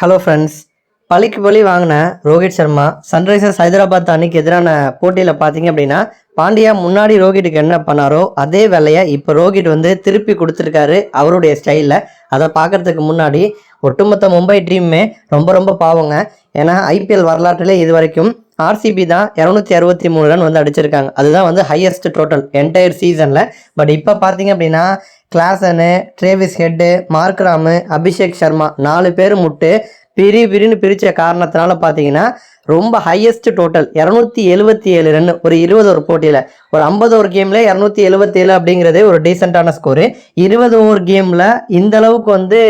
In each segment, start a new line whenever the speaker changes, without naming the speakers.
Hello friends பழிக்கு பழி வாங்கின ரோஹித் சர்மா சன்ரைசர்ஸ் ஹைதராபாத் அணிக்கு எதிரான போட்டியில் பார்த்தீங்க அப்படின்னா பாண்டியா முன்னாடி ரோஹிட்டுக்கு என்ன பண்ணாரோ அதே வேலையை இப்போ ரோஹித் வந்து திருப்பி கொடுத்துருக்காரு அவருடைய ஸ்டைலில் அதை பார்க்கறதுக்கு முன்னாடி ஒட்டுமொத்த மும்பை டீமுமே ரொம்ப ரொம்ப பாவங்க. ஏன்னா ஐபிஎல் வரலாற்றிலே இது வரைக்கும் ஆர்சிபி தான் இரநூத்தி அறுபத்தி மூணு ரன் வந்து அடிச்சிருக்காங்க. அதுதான் வந்து ஹையஸ்ட் டோட்டல் என்டையர் சீசனில் பட் இப்போ பார்த்தீங்க அப்படின்னா Klaasen Travis Head Markram Abhishek Sharma நாலு பேர் முட்டு பிரி பிரின்னு பிரித்த காரணத்தினால பார்த்தீங்கன்னா ரொம்ப ஹையஸ்ட் டோட்டல் இரநூத்தி எழுபத்தி ஏழு ரன் ஒரு இருபது ஒரு போட்டியில். ஒரு ஐம்பது ஒரு கேமில் இரநூத்தி எழுபத்தேழு அப்படிங்கிறதே ஒரு டீசெண்டான ஸ்கோரு இருபது ஓவர் கேமில் இந்த அளவுக்கு வந்து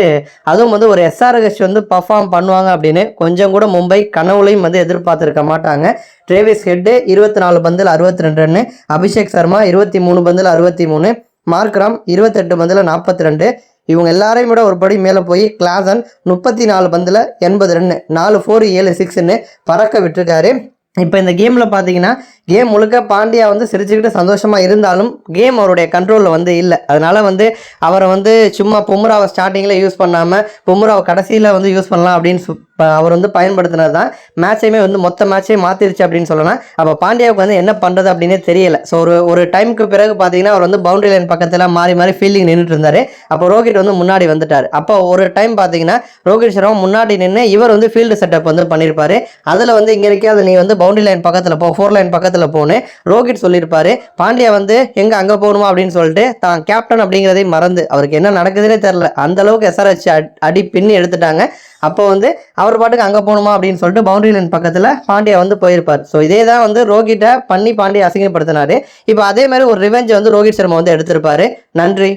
அதுவும் வந்து ஒரு எஸ்ஆர்எஸ் வந்து பர்ஃபார்ம் பண்ணுவாங்க அப்படின்னு கொஞ்சம் கூட மும்பை கனவுலையும் வந்து எதிர்பார்த்துருக்க மாட்டாங்க. ட்ரேவிஸ் ஹெட்டு இருபத்தி நாலு பந்தில் அறுபத்தி ரெண்டு ரன்னு அபிஷேக் சர்மா இருபத்தி மூணு பந்தில் அறுபத்தி மூணு மார்க்ராம் இருபத்தெட்டு பந்தில் நாற்பத்தி ரெண்டு இவங்க எல்லாரையும் விட ஒரு படி மேலே போய் கிளாசன் முப்பத்தி நாலு பந்தில் எண்பது ரன்னு நாலு ஃபோர் ஏழு சிக்ஸ்ன்னு பறக்க விட்டுருக்காரு. இப்போ இந்த கேமில் பார்த்தீங்கன்னா கேம் முழுக்க பாண்டியா வந்து சிரிச்சுக்கிட்டு சந்தோஷமாக இருந்தாலும் கேம் அவருடைய கண்ட்ரோலில் வந்து இல்லை. அதனால் வந்து அவரை வந்து சும்மா பொம்முராவை ஸ்டார்டிங்கில் யூஸ் பண்ணாமல் பும்ராவை கடைசியில் வந்து யூஸ் பண்ணலாம் அப்படின்னு அவர் வந்து பயன்படுத்தினது தான் மேட்சையுமே வந்து மொத்த மேட்சே மாற்றிருச்சு அப்படின்னு சொல்லலாம். அப்போ பாண்டியாவுக்கு வந்து என்ன பண்ணுறது அப்படின்னே தெரியல. ஸோ ஒரு ஒரு டைமுக்கு பிறகு பார்த்தீங்கன்னா அவர் வந்து பவுண்டரி லைன் பக்கத்தில் மாறி மாறி ஃபீல்டிங் நின்றுட்டு இருந்தார். அப்போ ரோஹித் வந்து முன்னாடி வந்துட்டார். அப்போ ஒரு டைம் பார்த்தீங்கன்னா ரோஹித் சர்மா முன்னாடி நின்று இவர் வந்து ஃபீல்டு செட்டப் வந்து பண்ணியிருப்பார் அதில் வந்து இங்கே இருக்காது நீ வந்து பவுண்டரி லைன் பக்கத்தில் போ ஃபோர் லைன் பக்கத்தில் போன்னு ரோஹித் சொல்லியிருப்பாரு. பாண்டியா வந்து எங்கே அங்கே போகணுமா? அப்படின்னு சொல்லிட்டு தான் கேப்டன் அப்படிங்கிறதையும் மறந்து அவருக்கு என்ன நடக்குதுன்னே தெரில அந்த அளவுக்கு எஸ்ஆர்ஹெச் அடி பின்னி எடுத்துட்டாங்க. அப்போ வந்து அவர் பாட்டுக்கு அங்கே போகணுமா? அப்படின்னு சொல்லிட்டு பவுண்டரி லைன் பக்கத்தில் பாண்டியா வந்து போயிருப்பார். ஸோ இதே தான் வந்து ரோஹிட்டை பண்ணி பாண்டியா அசிங்கப்படுத்தினாரு. இப்போ அதே மாதிரி ஒரு ரிவெஞ்சை வந்து ரோஹித் சர்மா வந்து எடுத்திருப்பாரு. நன்றி.